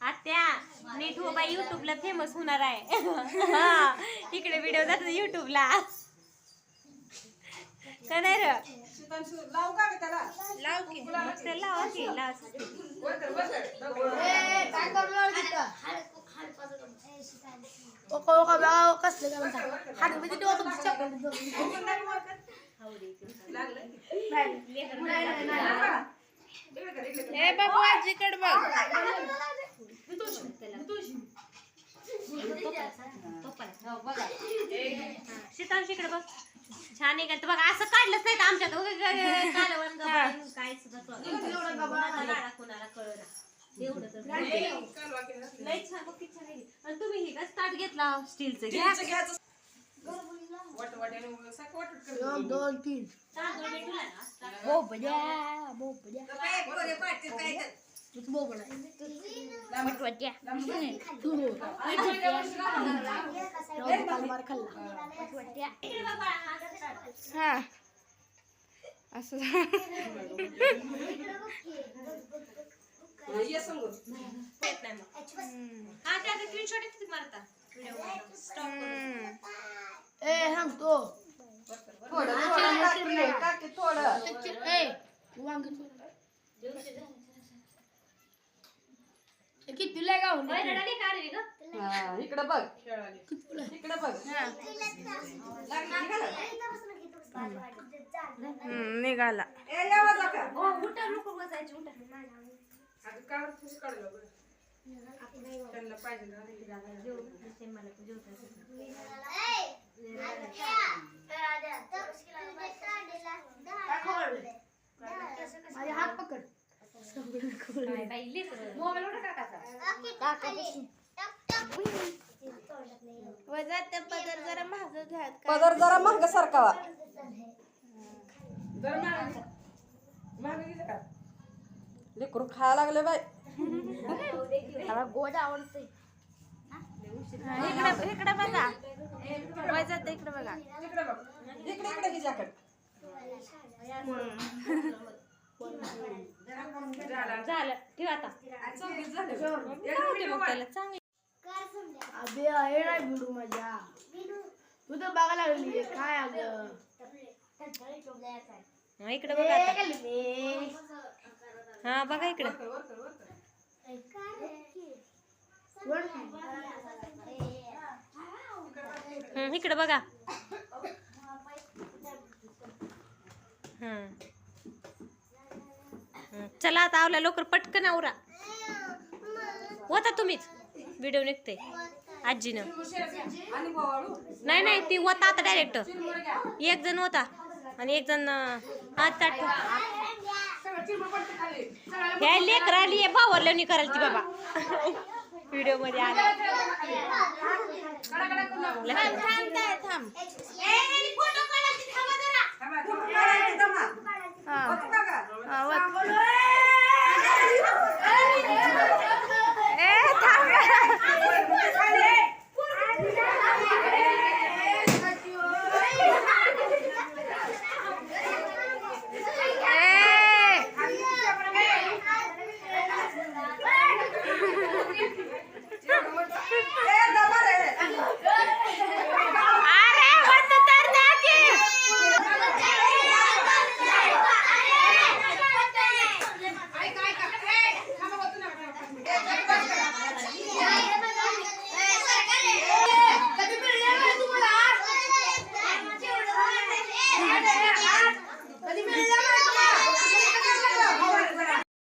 आत्या नीट हो बाई युट्यूबला फेमस होणार आहे. हा, इकडे व्हिडिओ जातो युट्यूबला का नाही र? लाव लावू का त्याला लाव की मग ते लावा की लाव वर दगड. काय करणार तिथं ओका ओका बघा कसले काय म्हणतात हात मध्ये डोकं वर कर, वर कर. लागलं? इकडे कर, इकडे कर. ए बाबू आजीकडे बघ शीतांश इकडे बघ. छान आहे का? बघ असं काढलंच नाही आमच्यात. उगाच कालवण गबाळून काय सुद्धा. कोणाला लाडा, कोणाला कळलं. एवढं तर कालवा केला. लई छान बघ किती छान आहे. आणि तुम्ही हे का स्टार्ट घेतला स्टीलचं? घ्या. दोन तीन. तांदूळ ना. बोबड्या बोबड्या काय पोरे पाठते, काय हा असं ए सांगतो थोडं थोडं थोडं. वांग किती लय गाव होय, रडाली का रे गं? हा, इकडं बघ इकडं बघ लागली निघालं? निघाला ए, या वाजा का? हो. अगं, तूच काढलं बरं. त्यांना पाहिजे ना. ते मला तू जेवता येतं. माझे हात पकड काय बाई, लेकरं. मोबाईल उठा काकाचा. वजात पदर जरा महाग सारखावा लेकरू खायला लागले बाय मला गोड आवडते इकडे इकडे बघा. वजात इकडे बघा. इकडे बघ. इकडे जॅकेट झालं. ठेव आता. चांगलं अबे नाही भिडू माझ्या. तू तर बघा लागली काय अगं? हा, इकडे बघा आता. हा बघा इकडे. हम्म, इकडे बघा. हम्म. चला आता आवला लवकर पटकन आवरा. होता तुम्हीच. व्हिडिओ निघते आजीनं. नाही नाही ती होता आता डायरेक्ट. एक जण होता. आणि एक जण. सगळ्याला ह्या लेकर आली बावरल्यानी करायला ती बाबा. व्हिडिओमध्ये आला. थांब